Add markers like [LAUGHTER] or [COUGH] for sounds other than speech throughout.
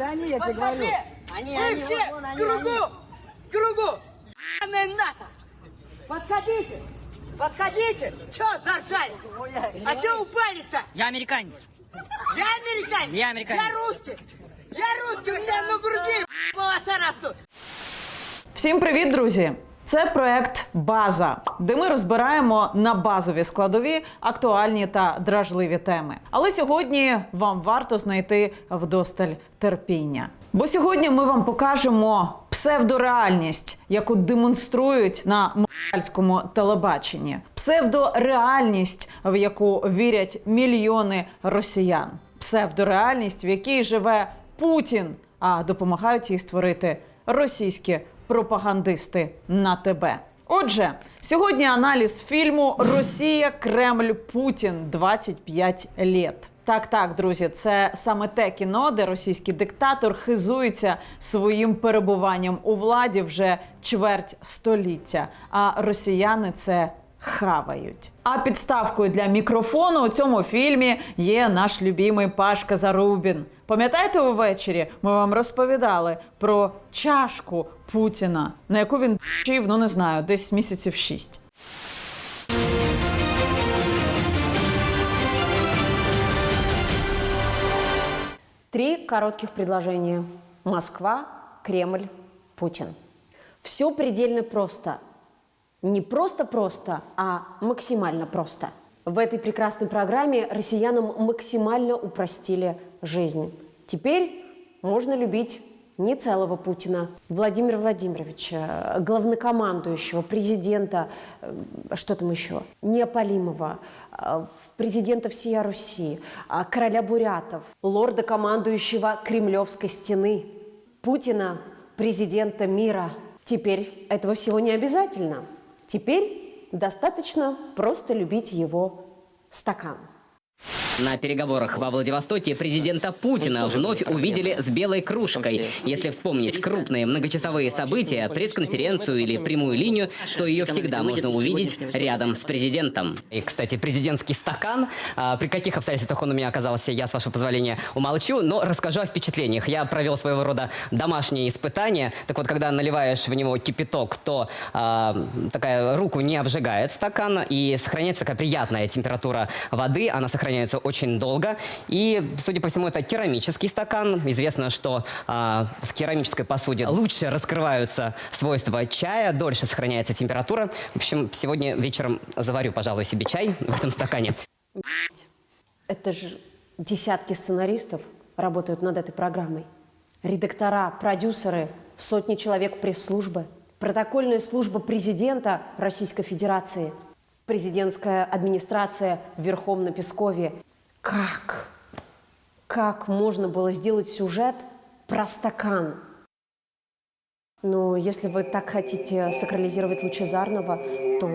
Это они, я тебе говорю. Они, Вы они, все вон в они, кругу! В кругу! Ебаная НАТО! Подходите! Подходите! Че заржали? А че упали-то? Я американец. Я американец! Я американец. Я русский! Я русский! У меня на груди полоса растут! Всім привіт, друзі! Це проект База, де ми розбираємо на базові складові актуальні та дражливі теми. Але сьогодні вам варто знайти вдосталь терпіння. Бо сьогодні ми вам покажемо псевдореальність, яку демонструють на моральському телебаченні, псевдореальність, в яку вірять мільйони росіян, псевдореальність, в якій живе Путін, а допомагають їй створити російські пропагандисти на тебе. Отже, сьогодні аналіз фільму Росія, Кремль, Путін 25 літ. Так, так, друзі, це саме те кіно, де російський диктатор хизується своїм перебуванням у владі вже чверть століття. А росіяни це хавають. А підставкою для мікрофону у цьому фільмі є наш любимий Пашка Зарубін. Пам'ятаєте, увечері ми вам розповідали про чашку Путіна, на яку він вчив, ну не знаю, десь місяців шість. Три коротких предложения. Москва, Кремль, Путин. Все предельно просто. Не просто просто, а максимально просто. В этой прекрасной программе россиянам максимально упростили жизнь. Теперь можно любить не целого Путина, Владимира Владимировича, главнокомандующего, президента, э, что там еще, Неопалимова, э, президента всея Руси, э, короля бурятов, лорда командующего Кремлевской стены, Путина, президента мира. Теперь этого всего не обязательно. Теперь достаточно просто любить его стакан. На переговорах во Владивостоке президента Путина вновь увидели с белой кружкой. Если вспомнить крупные многочасовые события, пресс-конференцию или прямую линию, то ее всегда можно увидеть рядом с президентом. И, кстати, президентский стакан, а, при каких обстоятельствах он у меня оказался, я, с вашего позволения, умолчу, но расскажу о впечатлениях. Я провел своего рода домашние испытания. Так вот, когда наливаешь в него кипяток, то а, такая руку не обжигает стакан, и сохраняется такая приятная температура воды, она сохраняется очень долго. И, судя по всему, это керамический стакан. Известно, что а, в керамической посуде лучше раскрываются свойства чая, дольше сохраняется температура. В общем, сегодня вечером заварю, пожалуй, себе чай в этом стакане. Это же десятки сценаристов работают над этой программой. Редактора, продюсеры, сотни человек пресс-службы, протокольная служба президента Российской Федерации, президентская администрация в Верховном на Пескове. Как? Как можно было сделать сюжет про стакан? Но если вы так хотите сакрализировать Лучезарного, то,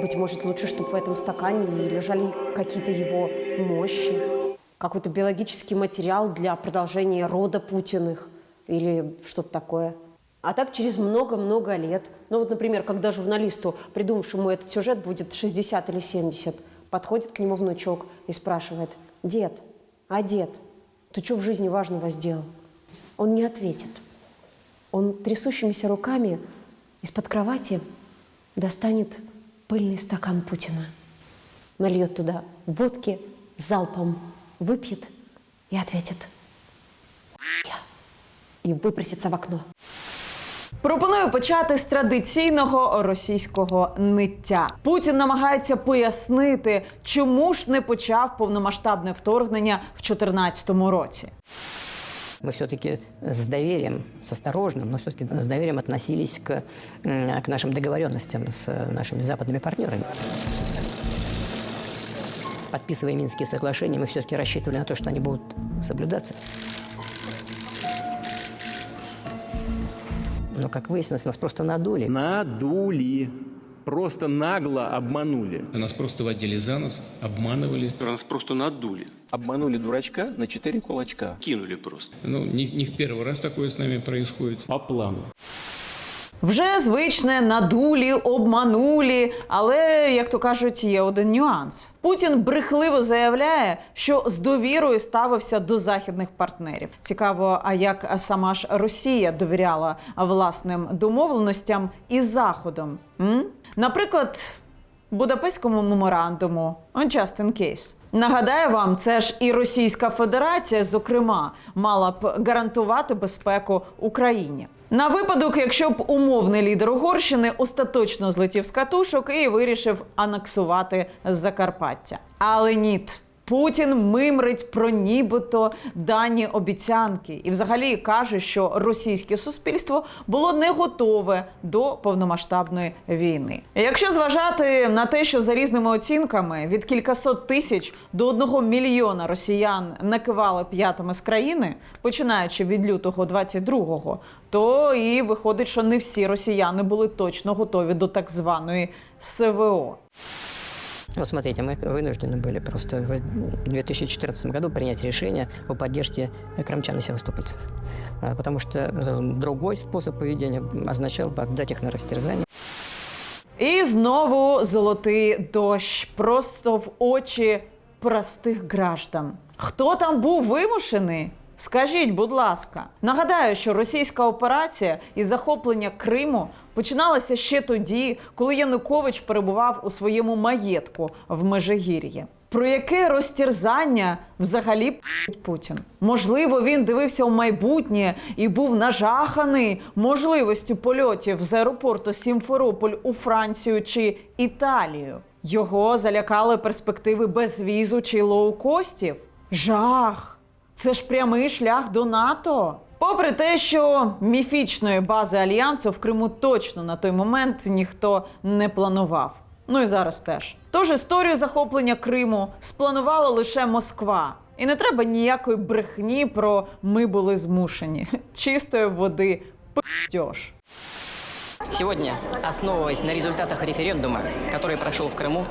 быть может, лучше, чтобы в этом стакане и лежали какие-то его мощи, какой-то биологический материал для продолжения рода Путиных или что-то такое. А так через много-много лет, ну вот, например, когда журналисту, придумавшему этот сюжет, будет 60 или 70, подходит к нему внучок и спрашивает, «Дед, а дед, ты что в жизни важного сделал?» Он не ответит. Он трясущимися руками из-под кровати достанет пыльный стакан Путина, нальет туда водки залпом, выпьет и ответит «Я» и выпросится в окно. Пропоную почати з традиційного російського ниття. Путін намагається пояснити, чому ж не почав повномасштабне вторгнення в 2014 році. мы все-таки с доверием, с осторожным, но все-таки с доверием относились к, м, к нашим договоренностям с э, нашими западными партнерами. Подписывая Минские соглашения, мы все-таки рассчитывали на то, что они будут соблюдаться. Но, как выяснилось, нас просто надули. Надули. Просто нагло обманули. Нас просто водили за нос, обманывали. Нас просто надули. Обманули дурачка на четыре кулачка. Кинули просто. Ну, не, не в первый раз такое с нами происходит. По плану. Вже звичне надулі, обманулі, але як то кажуть, є один нюанс. Путін брехливо заявляє, що з довірою ставився до західних партнерів. Цікаво, а як сама ж Росія довіряла власним домовленостям із Заходом? М? Наприклад, Будапештському меморандуму on just in case. Нагадаю вам, це ж і Російська Федерація, зокрема, мала б гарантувати безпеку Україні. На випадок, якщо б умовний лідер Угорщини остаточно злетів з катушок і вирішив анексувати Закарпаття. Але ніт. Путін мимрить про нібито дані обіцянки і взагалі каже, що російське суспільство було не готове до повномасштабної війни. Якщо зважати на те, що за різними оцінками від кількасот тисяч до одного мільйона росіян накивали п'ятами з країни, починаючи від лютого 22-го, то і виходить, що не всі росіяни були точно готові до так званої СВО. Вот смотрите, мы вынуждены были просто в 2014 году принять решение о поддержке крымчан и севастопольцев. А, Потому что э, другой способ поведения означал бы отдать их на растерзание. І знову золотий дощ просто в очі простих граждан. Хто там був вимушений? Скажіть, будь ласка, нагадаю, що російська операція із захоплення Криму починалася ще тоді, коли Янукович перебував у своєму маєтку в Межигір'ї. Про яке розтірзання взагалі Путін? Можливо, він дивився у майбутнє і був нажаханий можливістю польотів з аеропорту Сімферополь у Францію чи Італію. Його залякали перспективи безвізу чи лоукостів. Жах! Це ж прямий шлях до НАТО. Попри те, що міфічної бази альянсу в Криму точно на той момент ніхто не планував. Ну і зараз теж. Тож історію захоплення Криму спланувала лише Москва. І не треба ніякої брехні про ми були змушені. [LAUGHS] Чистої води пи***тьож. Сегодня, основываясь на результатах референдума, который прошел в Крыму,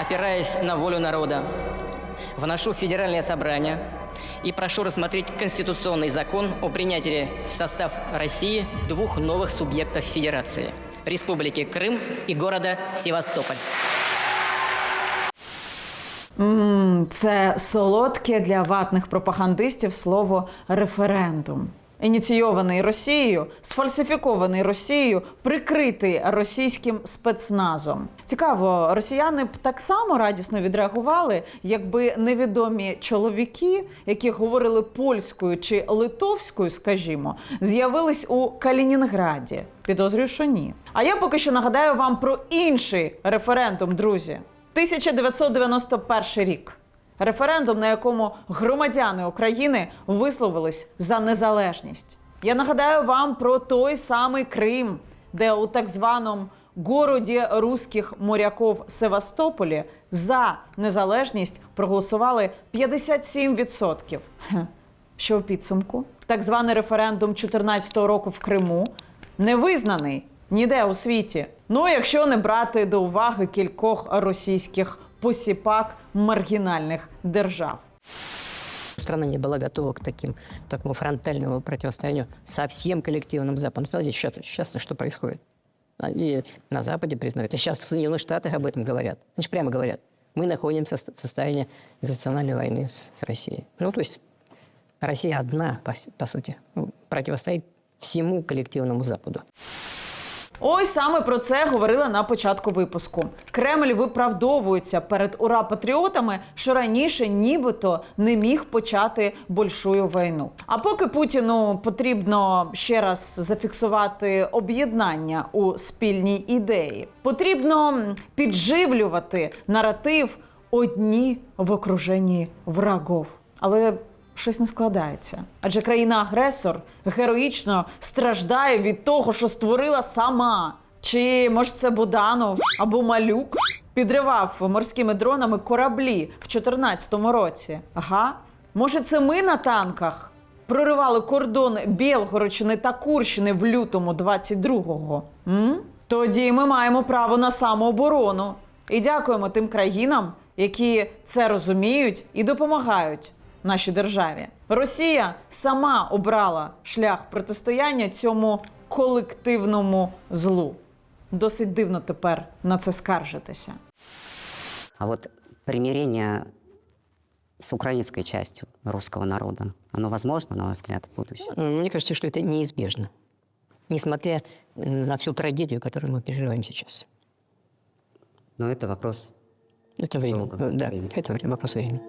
опираясь на волю народа, вношу в Федеральное собрание и прошу рассмотреть конституционный закон о принятии в состав России двух новых субъектов Федерации – Республики Крым и города Севастополь. М, Це солодке для ватних пропагандистів слово референдум. Ініційований Росією, сфальсифікований Росією, прикритий російським спецназом. Цікаво, росіяни б так само радісно відреагували, якби невідомі чоловіки, які говорили польською чи литовською, скажімо, з'явились у Калінінграді. Підозрюю, що ні. А я поки що нагадаю вам про інший референдум, друзі. 1991 рік. Референдум, на якому громадяни України висловились за незалежність. Я нагадаю вам про той самий Крим, де у так званому городі руських моряків Севастополі за незалежність проголосували 57%. Хе. Що у підсумку? Так званий референдум 14-го року в Криму не визнаний ніде у світі. Ну, якщо не брати до уваги кількох російських посіпак маргінальних держав. Страна не была готова к таким, такому фронтальному противостоянию со всем коллективным Западом. Смотрите, сейчас, сейчас что происходит. Они на Западе признают. И сейчас в Соединенных Штатах об этом говорят. Они прямо говорят. Мы находимся в состоянии национальной войны с, с Россией. Ну, то есть Россия одна, по, по сути, противостоит всему коллективному Западу. Ось саме про це говорила на початку випуску. Кремль виправдовується перед ура патріотами, що раніше нібито не міг почати большую війну. А поки Путіну потрібно ще раз зафіксувати об'єднання у спільній ідеї, потрібно підживлювати наратив одні в окруженні врагов. Але щось не складається. Адже країна-агресор героїчно страждає від того, що створила сама. Чи може це Буданов або Малюк підривав морськими дронами кораблі в 2014 році? Ага. Може, це ми на танках проривали кордон Білгородщини та Курщини в лютому 22-го? М? Тоді ми маємо право на самооборону. І дякуємо тим країнам, які це розуміють і допомагають нашій державі. Росія сама обрала шлях протистояння цьому колективному злу. Досить дивно тепер на це скаржитися. А вот примирение с украинской частью русского народа, оно возможно, на ваш взгляд, в будущем? Мне кажется, что это неизбежно. Несмотря на всю трагедию, которую мы переживаем сейчас. Но это вопрос Это время. Долго. Да, Время. это время, вопрос времени.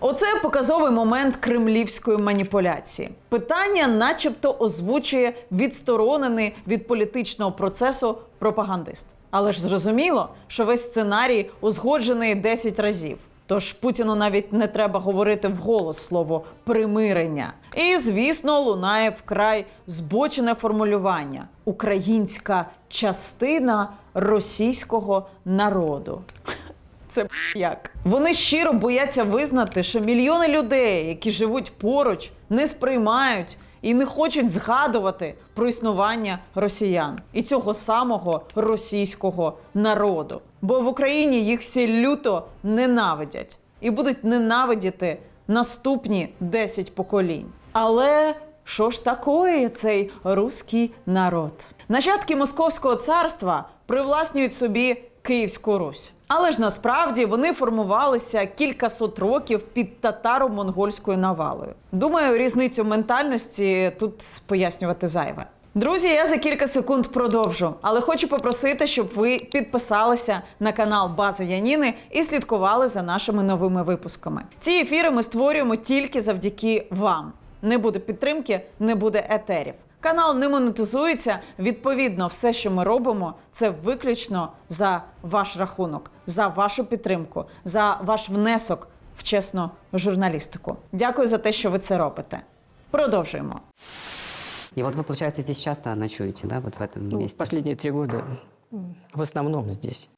Оце показовий момент кремлівської маніпуляції. Питання, начебто, озвучує відсторонений від політичного процесу пропагандист. Але ж зрозуміло, що весь сценарій узгоджений 10 разів. Тож Путіну навіть не треба говорити вголос слово примирення. І, звісно, лунає вкрай збочене формулювання українська частина російського народу. Це як. Вони щиро бояться визнати, що мільйони людей, які живуть поруч, не сприймають і не хочуть згадувати про існування росіян і цього самого російського народу. Бо в Україні їх всі люто ненавидять і будуть ненавидіти наступні 10 поколінь. Але що ж такое цей руський народ? Нащадки Московського царства привласнюють собі Київську Русь. Але ж насправді вони формувалися кількасот років під татаро-монгольською навалою. Думаю, різницю ментальності тут пояснювати зайве. Друзі, я за кілька секунд продовжу, але хочу попросити, щоб ви підписалися на канал База Яніни і слідкували за нашими новими випусками. Ці ефіри ми створюємо тільки завдяки вам. Не буде підтримки, не буде етерів. Канал не монетизується. Відповідно, все, що ми робимо, це виключно за ваш рахунок, за вашу підтримку, за ваш внесок в чесну журналістику. Дякую за те, що ви це робите. Продовжуємо. И вот вы, получается, здесь часто ночуете, да, вот в этом Ну, месте? последние три года в основном здесь.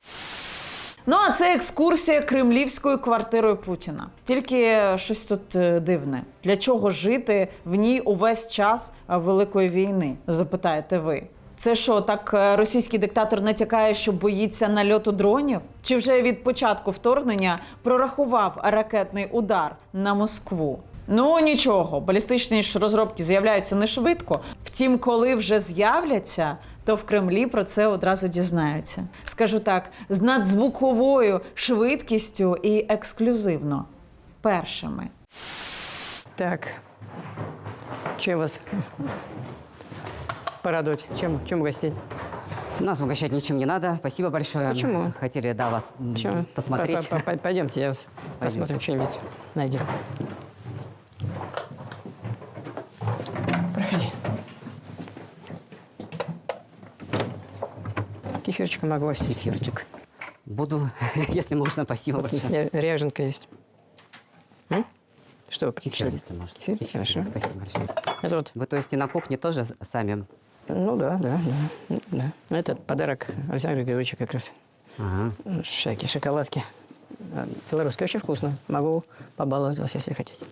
Ну а це екскурсія кремлівською квартирою Путіна. Тільки щось тут е, дивне. Для чого жити в ній увесь час е, великої війни? Запитаєте ви. Це що, так е, російський диктатор натякає, що боїться нальоту дронів? Чи вже від початку вторгнення прорахував ракетний удар на Москву? Ну нічого, балістичні ж розробки з'являються не швидко. Втім, коли вже з'являться, то в Кремлі про це одразу дізнаються. Скажу так, з надзвуковою швидкістю і ексклюзивно. Першими. Так. Чем вас порадовать? Чем, чем угостить? Нас угощать ничем не надо. Спасибо большое. Почему? Хотели, да, вас м, Почему? посмотреть. П- п- п- Пойдемте, я вас посмотрим, что-нибудь найдем. Кефирчика могу угостить. Кефирчик. Буду, [LAUGHS] если можно, спасибо большое. Ряженка есть. М? Что вы Кефир, если можно. Кефир? Хорошо. Спасибо большое. Это вот, Вы, то есть, и на кухне тоже сами? ну да, да, да, да. Это подарок Александра Григорьевича как раз. Ага. Всякие шоколадки. Белорусские очень вкусно. Могу побаловать вас, если хотите.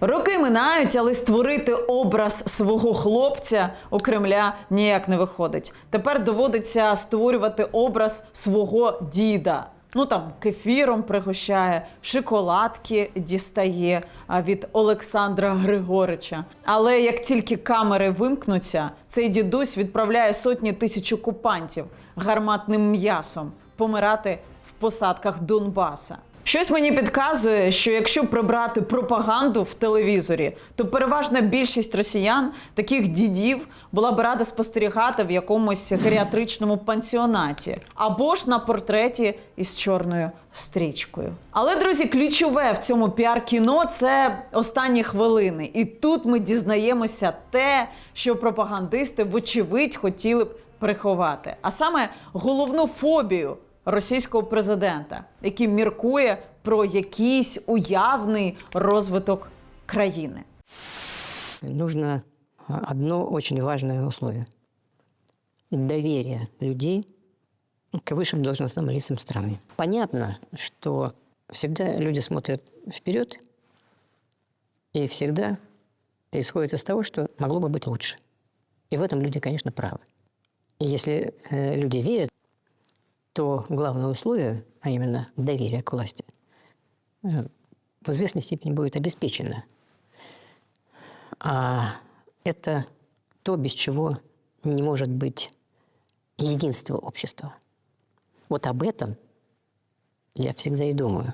Роки минають, але створити образ свого хлопця у Кремля ніяк не виходить. Тепер доводиться створювати образ свого діда. Ну там кефіром пригощає, шоколадки дістає від Олександра Григорича. Але як тільки камери вимкнуться, цей дідусь відправляє сотні тисяч окупантів гарматним м'ясом помирати в посадках Донбаса. Щось мені підказує, що якщо прибрати пропаганду в телевізорі, то переважна більшість росіян, таких дідів, була б рада спостерігати в якомусь геріатричному пансіонаті або ж на портреті із чорною стрічкою. Але, друзі, ключове в цьому піар-кіно це останні хвилини. І тут ми дізнаємося те, що пропагандисти, вочевидь, хотіли б приховати, а саме головну фобію російського президента, який міркує про якийсь уявний розвиток країни. Нужно а, одно очень важное условие. Доверие людей к высшим должностным лицам страны. Понятно, что всегда люди смотрят вперед, и всегда исходит из того, что могло бы быть лучше. И в этом люди, конечно, правы. И если э, люди верят, то главное условие, а именно доверие к власти, э, в известной степени будет обеспечена. А это то, без чего не может быть единства общества. Вот об этом я всегда и думаю.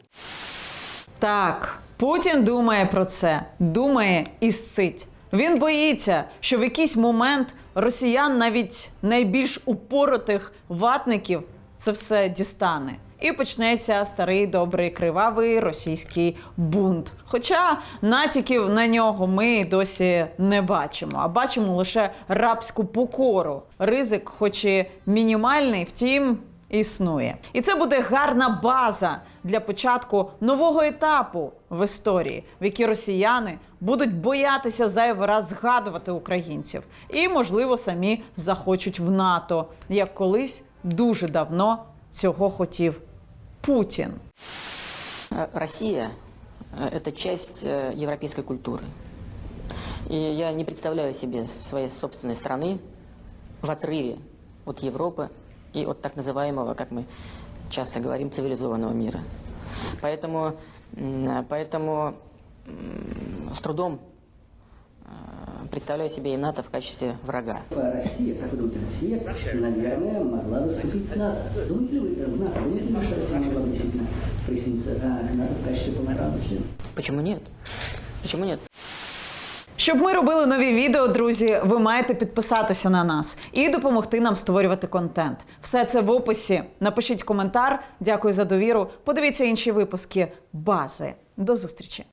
Так, Путін думає про це, думає і сцить. Він боїться, що в якийсь момент росіян, навіть найбільш упоротих ватників, це все дістане. І почнеться старий добрий кривавий російський бунт. Хоча натяків на нього ми досі не бачимо, а бачимо лише рабську покору. Ризик, хоч і мінімальний, втім, існує. І це буде гарна база для початку нового етапу в історії, в якій росіяни будуть боятися зайвий раз згадувати українців, і, можливо, самі захочуть в НАТО, як колись дуже давно цього хотів Путін. Э, Россия э, – это часть э, европейской культуры. И я не представляю себе своей собственной страны в отрыве от Европы и от так называемого, как мы часто говорим, цивилизованного мира. Поэтому, м, поэтому м, с трудом э, представляю себе и НАТО в качестве врага. Россия, как вы думаете, Россия, наверное, могла бы вступить в НАТО. Думаете ли вы, в НАТО, думаете ли, что Россия могла бы действительно присоединиться а, к НАТО в качестве полноправного члена? Почему нет? Почему нет? Щоб ми робили нові відео, друзі, ви маєте підписатися на нас і допомогти нам створювати контент. Все це в описі. Напишіть коментар. Дякую за довіру. Подивіться інші випуски бази. До зустрічі.